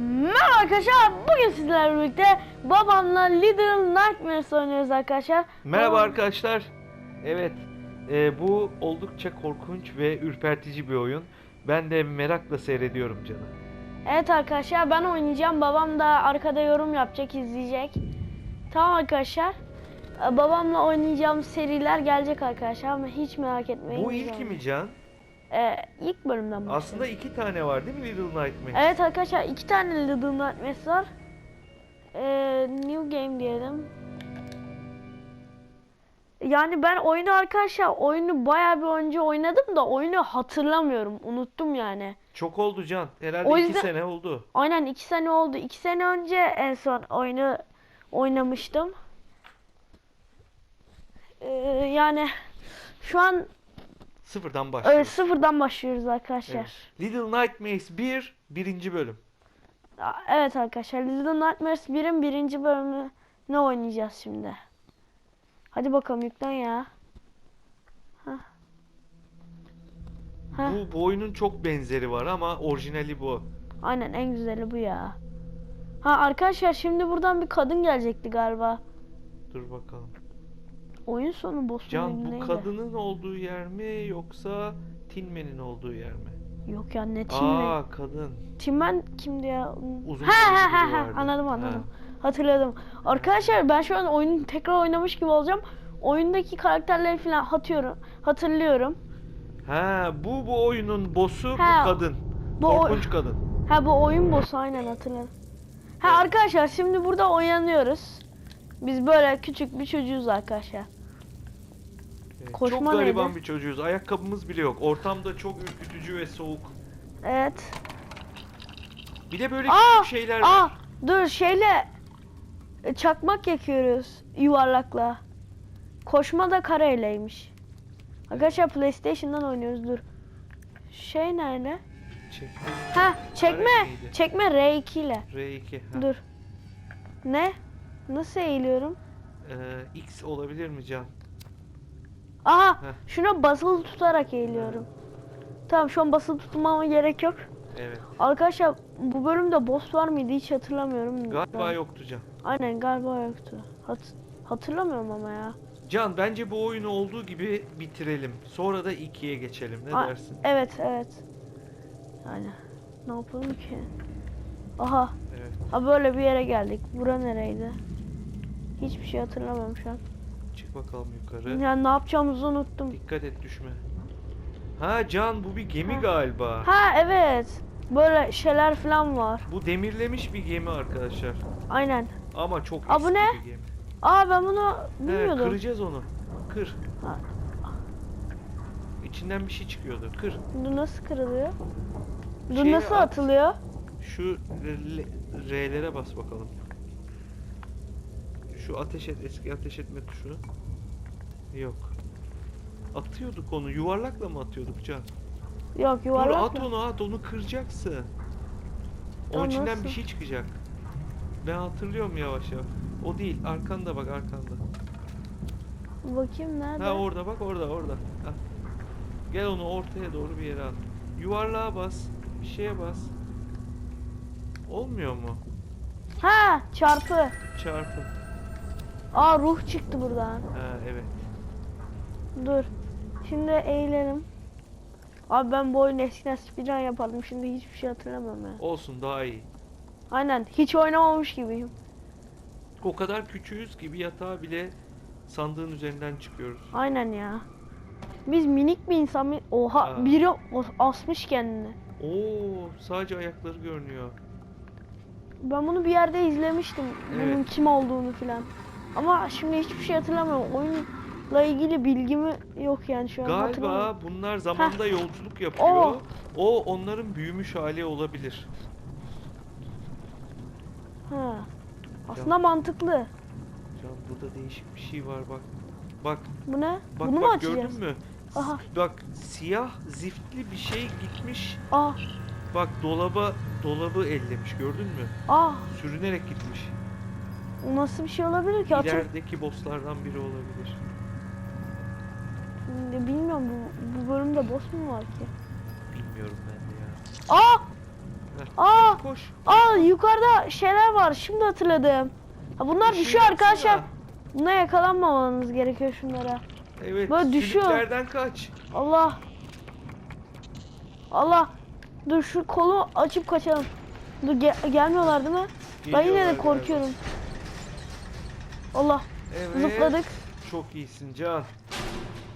Merhaba arkadaşlar. Bugün sizlerle birlikte babamla Little Nightmares oynuyoruz arkadaşlar. Merhaba Babam- arkadaşlar. Evet, e, bu oldukça korkunç ve ürpertici bir oyun. Ben de merakla seyrediyorum canım. Evet arkadaşlar ben oynayacağım. Babam da arkada yorum yapacak, izleyecek. Tamam arkadaşlar. Ee, Babamla oynayacağım seriler gelecek arkadaşlar ama hiç merak etmeyin. Bu ilki mi Can? Ee, ilk bölümden başlayalım. Aslında iki tane var değil mi Little Nightmares? Evet arkadaşlar iki tane Little Nightmares var. Ee, new game diyelim. Yani ben oyunu arkadaşlar oyunu bayağı bir önce oynadım da oyunu hatırlamıyorum. Unuttum yani. Çok oldu Can. Herhalde O iki yüzden- sene oldu. Aynen iki sene oldu. İki sene önce en son oyunu oynamıştım. Ee, yani şu an Sıfırdan başlıyoruz. sıfırdan başlıyoruz arkadaşlar. Evet. Little Nightmares 1, birinci bölüm. Evet arkadaşlar Little Nightmares 1'in birinci bölümünü ne oynayacağız şimdi? Hadi bakalım yüklen ya. Hah. Heh, Bu, bu oyunun çok benzeri var ama orijinali bu. aynen en güzeli bu ya. Ha arkadaşlar şimdi buradan bir kadın gelecekti galiba. Dur bakalım. Oyun sonu boss Can bu neydi? kadının olduğu yer mi yoksa Tinman'in olduğu yer mi? Yok ya ne Timmen. Aa kadın. Timmen kimdi ya? Uzun ha ha ha ha vardı. anladım Ha. anladım. Hatırladım. Arkadaşlar ben şu an oyunu tekrar oynamış gibi olacağım. Oyundaki karakterleri falan hatıyorum, hatırlıyorum. Ha bu bu oyunun boss'u Ha, bu kadın. bu Korkunç kadın. Ha bu oyun boss'u aynen hatırladım. Ha arkadaşlar şimdi burada oynanıyoruz. Biz böyle küçük bir çocuğuz arkadaşlar. Evet, Koşma çok gariban neydi? bir çocuğuz. Ayakkabımız bile yok. Ortamda çok ürkütücü ve soğuk. Evet. Bir de böyle Aa, küçük şeyler var. Aa dur şeyle e, çakmak yakıyoruz yuvarlakla. Koşma da kareyleymiş. Arkadaşlar PlayStation'dan oynuyoruz dur. Şey nerede? Çekme. Ha çekme. Kare? Çekme R2 ile. R2. Ha. Dur. Ne? Nasıl eğiliyorum? Ee, X olabilir mi Can? Aha Heh. şuna basılı tutarak eğiliyorum. Tamam şu an basılı tutmama gerek yok. Evet. Arkadaşlar bu bölümde boss var mıydı hiç hatırlamıyorum. Galiba Ben- yoktu Can. Aynen galiba yoktu. Hat hatırlamıyorum ama ya. Can bence bu oyunu olduğu gibi bitirelim. Sonra da 2'ye geçelim. Ne Aa, dersin? Evet evet. Yani ne yapalım ki? Aha. Evet. Ha böyle bir yere geldik. Bura nereydi? Hiçbir şey hatırlamıyorum şu an. Çık bakalım yukarı. Yani ne yapacağımızı unuttum. Dikkat et düşme. Ha Can bu bir gemi Ha. galiba. Ha evet. Böyle şeyler falan var. Bu demirlemiş bir gemi arkadaşlar. Aynen. Ama çok Aa, bu ne? bir gemi. Aa ben bunu He, bilmiyordum. kıracağız onu. Kır. Ha. İçinden bir şey çıkıyordu. Kır. Bu nasıl kırılıyor? Bu Şeyi nasıl at. atılıyor? Şu R'lere bas bakalım. Şu ateş et eski ateş etme tuşu. Yok. Atıyorduk onu. Yuvarlakla mı atıyorduk Can? Yok Dur yuvarlak at mı? onu at onu kıracaksın. Onun Tamam, içinden nasıl? bir şey çıkacak. Ben hatırlıyorum yavaş yavaş. O değil arkanda bak arkanda. Bakayım nerede? Ha orada bak orada orada. Ha. Gel onu ortaya doğru bir yere at. Yuvarlığa bas. Bir şeye bas. Olmuyor mu? Ha çarpı. Çarpı. Aa ruh çıktı buradan. Ha evet. Dur. Şimdi eğilelim. Abi ben bu oyunu eskiden speedrun yapardım. Şimdi hiçbir şey hatırlamıyorum ya. Olsun daha iyi. Aynen. Hiç oynamamış gibiyim. O kadar küçüğüz ki bir yatağa bile sandığın üzerinden çıkıyoruz. Aynen ya. Biz minik bir insan mı? Oha Aa. biri as- asmış kendini. Oo sadece ayakları görünüyor. Ben bunu bir yerde izlemiştim. Bunun Evet. kim olduğunu filan. Ama şimdi hiçbir şey hatırlamıyorum. Oyunla ilgili bilgimi yok yani şu an hatırlamıyorum. Galiba bunlar zamanda yolculuk yapıyor. Oo. O onların büyümüş hali olabilir. Ha. Aslında mantıklı. Can burada değişik bir şey var bak. Bak Bu ne? bak Bunu mu bak açacağız? gördün mü? Aha. Bak siyah ziftli bir şey gitmiş. Aa, Bak dolaba dolabı ellemiş gördün mü? aa. Sürünerek gitmiş. Nasıl bir şey olabilir ki? Hatır... İlerideki bosslardan biri olabilir. Bilmiyorum bu, bu bölümde boss mu var ki? Bilmiyorum ben de ya. Aa! Aa! Koş. Aa yukarıda şeyler var. Şimdi hatırladım. Ha, bunlar Işığı düşüyor arkadaşlar. Buna yakalanmamanız gerekiyor şunlara. Evet. Böyle düşüyor. sülüklerden kaç. Allah. Allah. Dur şu kolu açıp kaçalım. Dur gel- gelmiyorlar değil mi? ben yine de galiba. Allah. Evet. Zıpladık. Çok iyisin Can.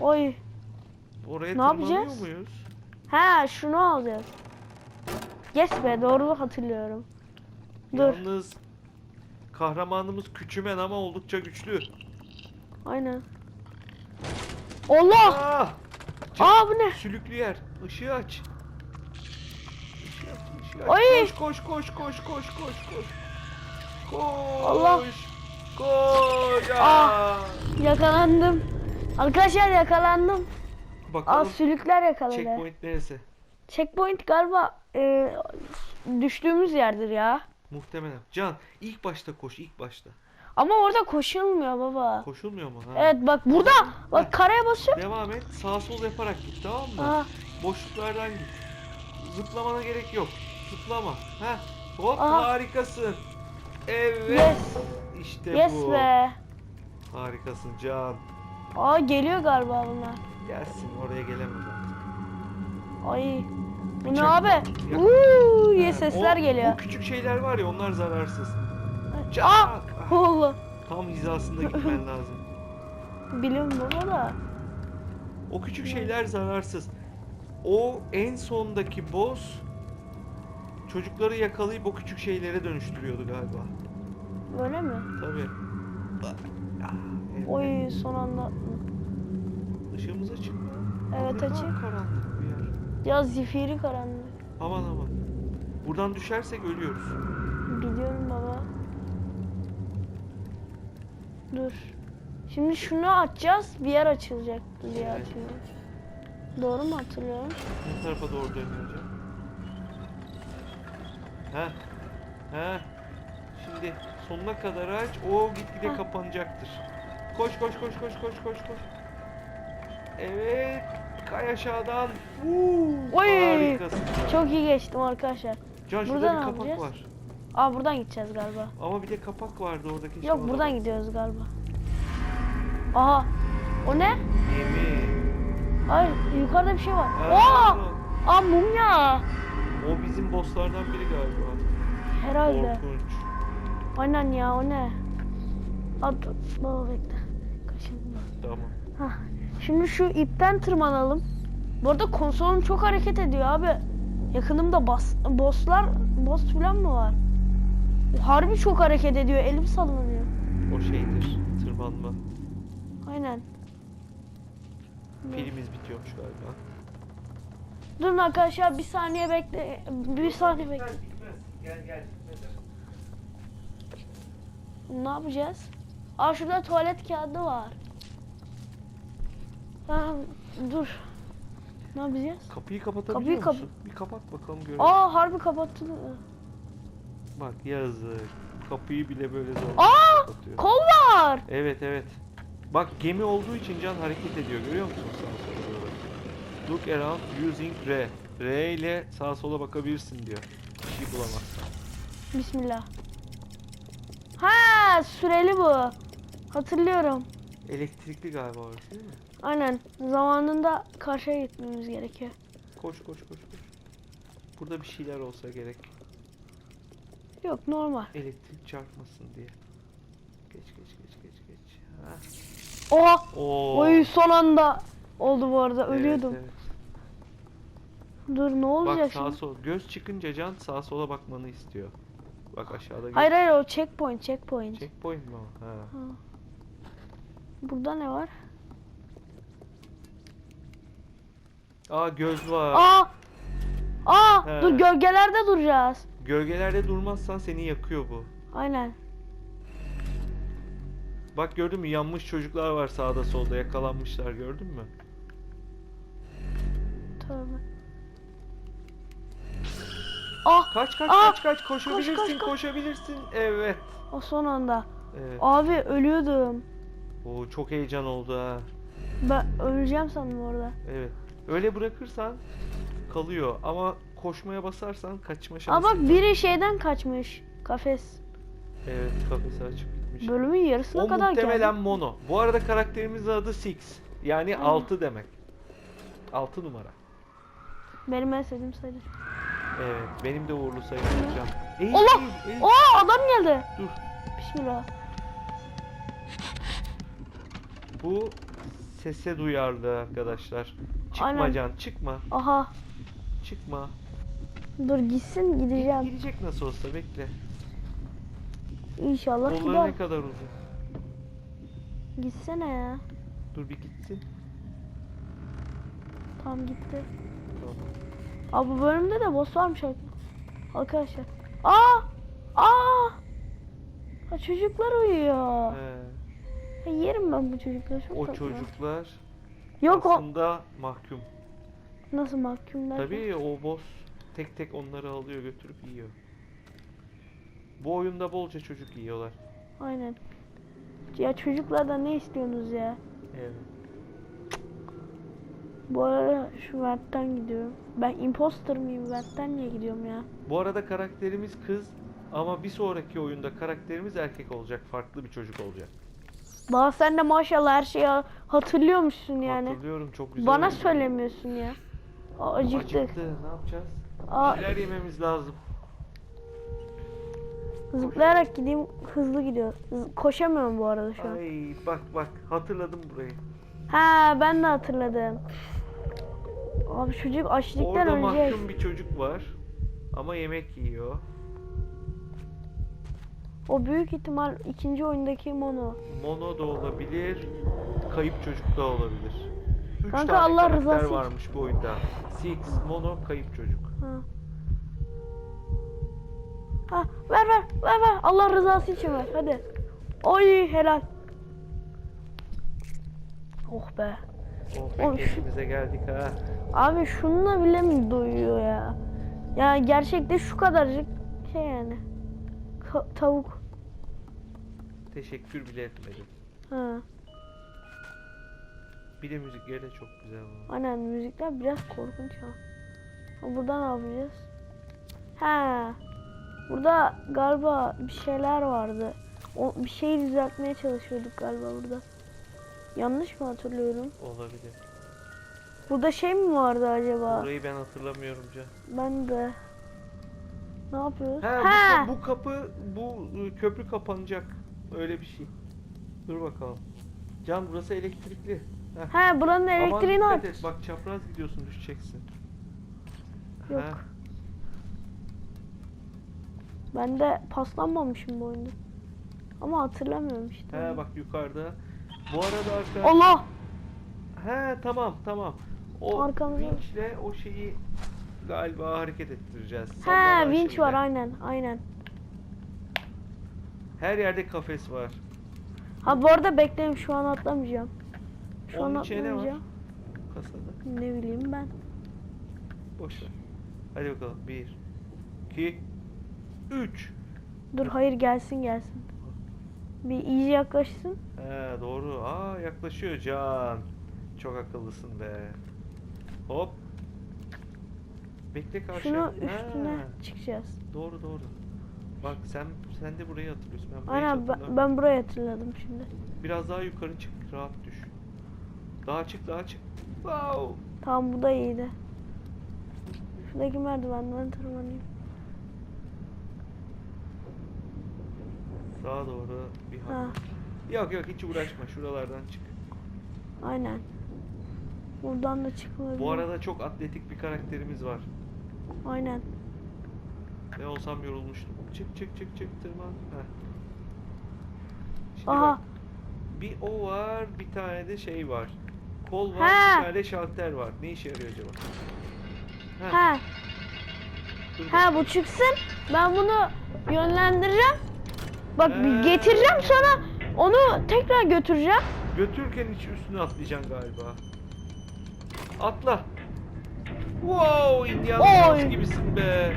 Oy. Oraya Ne yapacağız? muyuz? He şunu alacağız. Yes be doğru hatırlıyorum. Dur. Yalnız kahramanımız küçümen ama oldukça güçlü. Aynen. Allah! Ah! Can, Aa bu ne? Sülüklü yer. Işığı aç. Işığı aç, ışığı aç. Ay! Koş koş koş koş koş koş koş. Koş. Allah! Koş. Ah! Ah! Yakalandım. Arkadaşlar yakalandım. Aa Bakalım sülükler yakaladı. checkpoint neresi? Checkpoint galiba e, düştüğümüz yerdir ya. Muhtemelen. Can ilk başta koş ilk başta. Ama orada koşulmuyor baba. Koşulmuyor mu? Ha? Evet bak burada Heh. bak karaya basıyor. Devam et. Sağ sol yaparak git tamam mı? Aha, Boşluklardan git. Zıplamana gerek yok. Zıplama. Ha? Hop Aha. harikasın. Evet. yes. İşte Yes bu. be. Harikasın Can. Aa geliyor galiba bunlar. Gelsin oraya gelemez artık. Ay. Bu ne Bıçak- abi? Ya- Uuu diye Ha, sesler o- geliyor. O küçük şeyler var ya onlar zararsız. Aa! Ah, Allah. Tam hizasında gitmen lazım. Biliyorum baba da. O küçük şeyler zararsız. O en sondaki boss çocukları yakalayıp o küçük şeylere dönüştürüyordu galiba. Öyle mi? Tabii. Ah, evet. Oy son anda. Işığımız açık mı? Evet Ne açık. karanlık bir yer. Ya zifiri karanlık. Aman aman. Buradan düşersek ölüyoruz. Biliyorum baba. Dur. Şimdi şunu açacağız. Bir yer açılacak diye Evet. hatırlıyorum. Doğru mu hatırlıyorum? Ne tarafa doğru dönüyor hocam? Ha? Şimdi sonuna kadar aç. O gitgide Ha. kapanacaktır. Koş koş koş koş koş koş koş. Evet. Kay aşağıdan. Uuu, Oy! Harikasın. Çok iyi geçtim arkadaşlar. Can şurada Buradan bir kapak alacağız. var. Aa buradan gideceğiz galiba. Ama bir de kapak vardı orada keşke Yok ona buradan gidiyoruz galiba. Aha. O ne? Gemi. Ay yukarıda bir şey var. Ha, Oo! Aa mumya. O bizim bosslardan biri galiba. Herhalde. Korkunç. Aynen ya o ne? At baba bekle. Kaçın. Tamam. Hah. Şimdi şu ipten tırmanalım. Bu arada konsolum çok hareket ediyor abi. Yakınımda bas, bosslar, boss falan mı var? Harbi çok hareket ediyor. Elim sallanıyor. O şeydir. Tırmanma. Aynen. Pilimiz bitiyormuş galiba. Durun arkadaşlar bir saniye bekle. Bir saniye bekle. Gel gel. Ne yapacağız? Aa şurada tuvalet kağıdı var. Ha, dur. Ne yapacağız? Kapıyı kapatabiliyor Kapıyı kap- musun? Bir kapat bakalım görelim. Aa harbi kapattı. Bak yazık. Kapıyı bile böyle zor Aa kapatıyor. kol var. Evet evet. Bak gemi olduğu için can hareket ediyor. Görüyor musun sağa sola doğru? Look around using R. R ile sağa sola bakabilirsin diyor. Bir şey bulamazsan. Bismillah. Ha süreli bu. Hatırlıyorum. Elektrikli galiba orası değil mi? Aynen. Zamanında karşıya gitmemiz gerekiyor. Koş koş koş koş. Burada bir şeyler olsa gerek. Yok normal. Elektrik çarpmasın diye. Geç geç geç geç geç. Ha. Oha. Oo. Oy son anda oldu bu arada. Evet, Ölüyordum. evet. Dur ne Bak olacak sağa şimdi? sol. Göz çıkınca can sağa sola bakmanı istiyor. Bak aşağıda. Hayır hayır o checkpoint checkpoint. Checkpoint mi o? Ha. Burada ne var? Aa göz var. Aa! Aa! He. Dur gölgelerde duracağız. Gölgelerde durmazsan seni yakıyor bu. Aynen. Bak gördün mü yanmış çocuklar var sağda solda yakalanmışlar gördün mü? Tövbe. Ah! Kaç kaç Aa! kaç kaç koşabilirsin koş, koş. koşabilirsin. Evet. O son anda. Evet. Abi ölüyordum. Oo, çok heyecan oldu ha. Ben öleceğim sandım orada. Evet. Öyle bırakırsan kalıyor ama koşmaya basarsan kaçma Aa şansın bak biri şeyden kaçmış. Kafes. Evet kafesi açık gitmiş. Bölümün yarısına O kadar muhtemelen geldi. Mono. Bu arada karakterimizin adı Six. Yani. 6 demek. 6 numara. Benim en sevdiğim sayı. Evet benim de uğurlu sayım hocam. Eğil, Allah! eğil, eğil. Oo adam geldi. Dur. Bismillah. Bu sese duyarlı arkadaşlar. Çıkma Aynen. Can çıkma. Aha. Çıkma. Dur gitsin gideceğim. Gidecek nasıl olsa bekle. İnşallah Kolları gider. ne kadar uzun. Gitsene ya. Dur bir gitsin. Tamam gitti. Tamam. Abi bu bölümde de boss varmış ar- arkadaşlar. Aa! Aa! Ha, çocuklar uyuyor. He, Ya yerim ben bu çocukları çok o tatlı. çocuklar Yok o. aslında mahkum. Nasıl mahkumlar? Tabii o boss tek tek onları alıyor götürüp yiyor. Bu oyunda bolca çocuk yiyorlar. Aynen. Ya çocuklardan ne istiyorsunuz ya? Evet. Bu arada şu Vent'ten gidiyorum. Ben imposter mıyım? Vent'ten niye gidiyorum ya? Bu arada karakterimiz kız ama bir sonraki oyunda karakterimiz erkek olacak. Farklı bir çocuk olacak. Daha sen de maşallah her şeyi hatırlıyormuşsun yani. Hatırlıyorum çok güzel. Bana oyundu. söylemiyorsun ya. Aa, acıktık. Acıktı. Ne yapacağız? Aa, Bir şeyler yememiz lazım. zıplayarak gideyim hızlı gidiyor. Z- koşamıyorum bu arada şu an. Ay bak bak hatırladım burayı. Ha ben de hatırladım. Abi çocuk açlıktan Orada ölecek. mahkum bir çocuk var. Ama yemek yiyor. O büyük ihtimal ikinci oyundaki Mono. Mono da olabilir. Kayıp çocuk da olabilir. Üç Kanka, tane Allah rızası için. varmış bu oyunda. Six, Mono, kayıp çocuk. Ha. Ha ver ver ver ver. Allah rızası için ver hadi. Oy helal. Oh be. Oh be Oy, şu- kendimize geldik ha. Abi şununla bile mi doyuyor ya? Ya gerçekte şu kadarcık şey yani. Ka- tavuk. Teşekkür bile etmedim. Ha. Bir de müzikleri de çok güzel var. Aynen müzikler biraz korkunç ha. Ha, Burada ne yapacağız? Ha. Burada galiba bir şeyler vardı. O bir şeyi düzeltmeye çalışıyorduk galiba burada. Yanlış mı hatırlıyorum? Olabilir. Burada şey mi vardı acaba? Burayı ben hatırlamıyorum Can. Ben de. Ne yapıyoruz? Ha, Ha. Bu, bu kapı, bu ıı, köprü kapanacak. Öyle bir şey. Dur bakalım. Can burası elektrikli. Heh. Ha buranın Aman elektriğini aç. et, Bak çapraz gidiyorsun düşeceksin. Yok. Ha, Ben de paslanmamışım bu oyunda. Ama hatırlamıyorum işte. He bak yukarıda. Bu arada arkadaşlar. Allah! He tamam tamam. O Arkamızda. vinçle o şeyi galiba hareket ettireceğiz. Ha Sallanan vinç şeyle. var aynen aynen. Her yerde kafes var. Ha bu arada bekleyin şu an atlamayacağım. Şu Onun an içine ne var? atlamayacağım. Kasada. Ne bileyim ben. Boş ver. Hadi bakalım. 1 2 3 Dur hayır gelsin gelsin. Bir iyice yaklaşsın. He doğru. Aa yaklaşıyor Can. Çok akıllısın be. Hop. Bekle karşı. Şunu üstüne Ha, çıkacağız. doğru doğru. Bak sen sen de burayı hatırlıyorsun. Ben burayı Aynen ben, hatırlamıyorum. ben burayı hatırladım şimdi. Biraz daha yukarı çık. Rahat düş. Daha çık daha çık. Wow. Tamam bu da iyiydi. Şuradaki merdivenden tırmanayım. Sağa doğru bir Ha hamle. Yok yok hiç uğraşma. Şuralardan çık. aynen. Buradan da çıkılabilir. Bu arada çok atletik bir karakterimiz var. Aynen. Ne olsam yorulmuştum. Çık çık çık çık tırman. Heh. Şimdi Aha. bak. Bir o var, bir tane de şey var. Kol var, Ha. bir tane de şalter var. Ne işe yarıyor acaba? Heh, Ha dur ha bu çıksın. Ben bunu yönlendireceğim. Bak ee... getireceğim sana. Onu tekrar götüreceğim. Götürürken hiç üstüne atlayacaksın galiba. Atla. Wow, Indiana Jones gibisin be.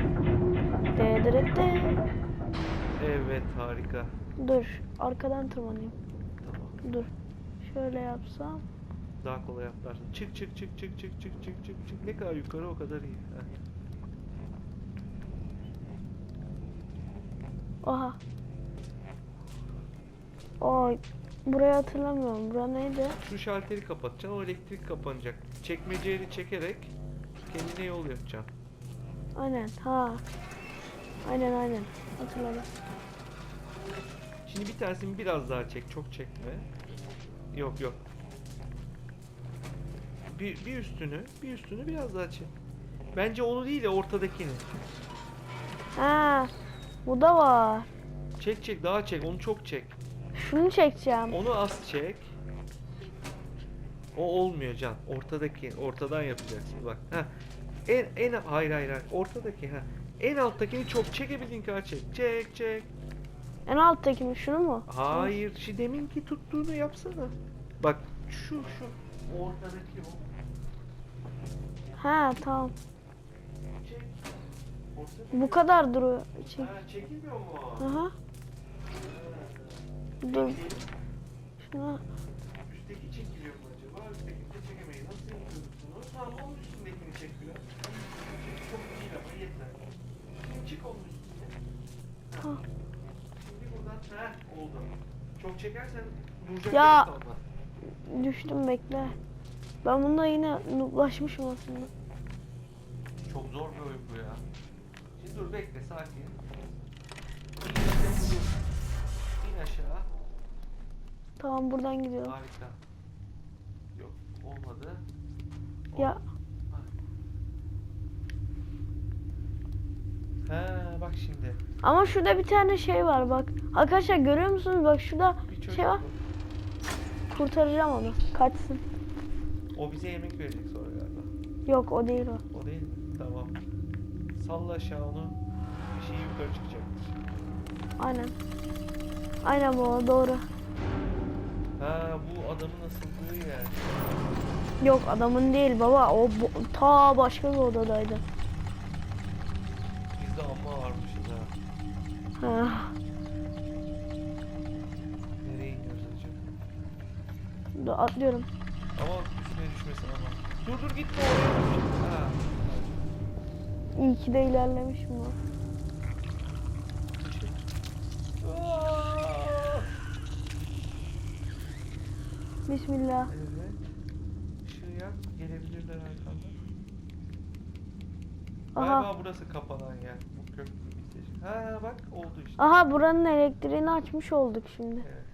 Dededede. Evet, harika. Dur, arkadan tırmanayım. Tamam. Dur. Şöyle yapsam. Daha kolay atlarsın. Çık çık çık çık çık çık çık çık çık. Ne kadar yukarı o kadar iyi. Aha. Oy. Burayı hatırlamıyorum. Bura neydi? Şu şalteri kapatacaksın o elektrik kapanacak. Çekmeceyi çekerek kendine yol yapacaksın. Aynen. Ha. Aynen aynen. Hatırladım. Şimdi bir tanesini biraz daha çek, çok çekme. Yok yok. Bir, bir üstünü, bir üstünü biraz daha çek. Bence onu değil de ortadakini. Ha. Bu da var. Çek çek, daha çek, onu çok çek. Şunu çekeceğim. Onu az çek. O olmuyor Can. Ortadaki, ortadan yapacaksın bak. Ha. En en hayır hayır hayır. Ortadaki ha. En alttakini çok çekebildiğin kadar çek. Çek çek. En alttaki mi? Şunu mu? Hayır, şu deminki tuttuğunu yapsana. Bak şu şu ortadaki o. Ha tamam. Çek. Bu kadar duruyor. Çek. Ha, çekilmiyor mu? Aha. Dur. Şuna. Üstteki çekiliyor mu acaba? Üstteki de çekemeyiz. Nasıl yapıyoruz bunu? Tamam onun üstündekini çek biraz. Çok değil ama yeter. Şimdi çık onun üstüne. Ha. Şimdi buradan ha oldu. Çok çekersen duracak Ya. kalmaz. Düştüm bekle. Ben bunda yine nublaşmışım aslında. Çok zor bir oyun bu ya. Şimdi dur bekle sakin. Tamam buradan gidiyorum. Harika. Yok olmadı. Ya He bak şimdi. ama şurada bir tane şey var bak. Arkadaşlar görüyor musunuz? Bak şurada Bir şey var. bu. Kurtaracağım onu. Kaçsın. O bize yemek verecek sonra galiba. Yok o değil o. O değil mi? Tamam. Salla aşağı onu. Bir şey yukarı çıkacaktır. Aynen. Aynen bu doğru. Ha bu adamın asıldığı yer. Yok adamın değil baba. O bu- ta başka bir odadaydı. Bizde amma varmışız ha. Ha. Nereye iniyoruz acaba? Dur, atlıyorum. Ama üstüne düşmesin ama. Dur dur gitme oraya. Ha. İyi ki de ilerlemişim. Düşecek. Aa! Bismillah. Evet. Işığı yak. Gelebilirler arkandan. Aha. Galiba burası kapanan yer. Bu köprü bitecek. Ha bak oldu işte. Aha buranın elektriğini açmış olduk şimdi. Evet.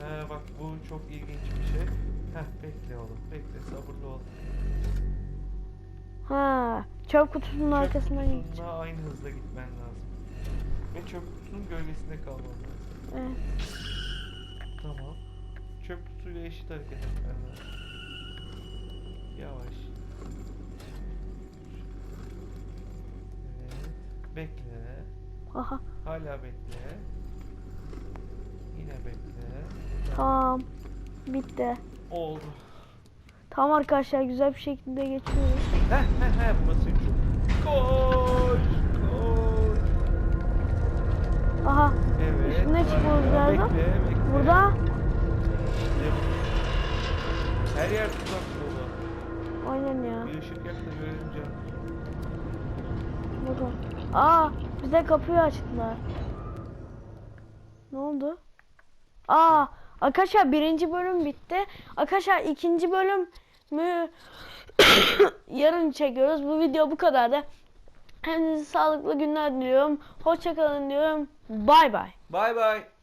Ha bak bu çok ilginç bir şey. Heh bekle oğlum. Bekle sabırlı ol. Ha, çöp kutusunun Çöp arkasından gideceğim. aynı hızla gitmen lazım. Ve çöp kutusunun gölgesinde kalman lazım. Evet. Tamam. Çöp kutusuyla eşit hareket etmen lazım. Yavaş. Evet. Bekle. Aha, Hala bekle. Yine bekle. tamam. Bitti. Oldu. Tamam arkadaşlar güzel bir şekilde geçiyoruz. Heh heh heh burasıymış. Koş! Bekle, bekle. burada. Her yer tuzak dolu. aynen ya. Bir ışık yak da görelim canım. Bakın. Aa, bize kapıyı açtılar. Ne oldu? Aa, arkadaşlar birinci bölüm bitti. Arkadaşlar ikinci bölüm mü yarın çekiyoruz. Bu video bu kadardı. Hepinize sağlıklı günler diliyorum. Hoşçakalın diyorum. Bay bay. Bay bay.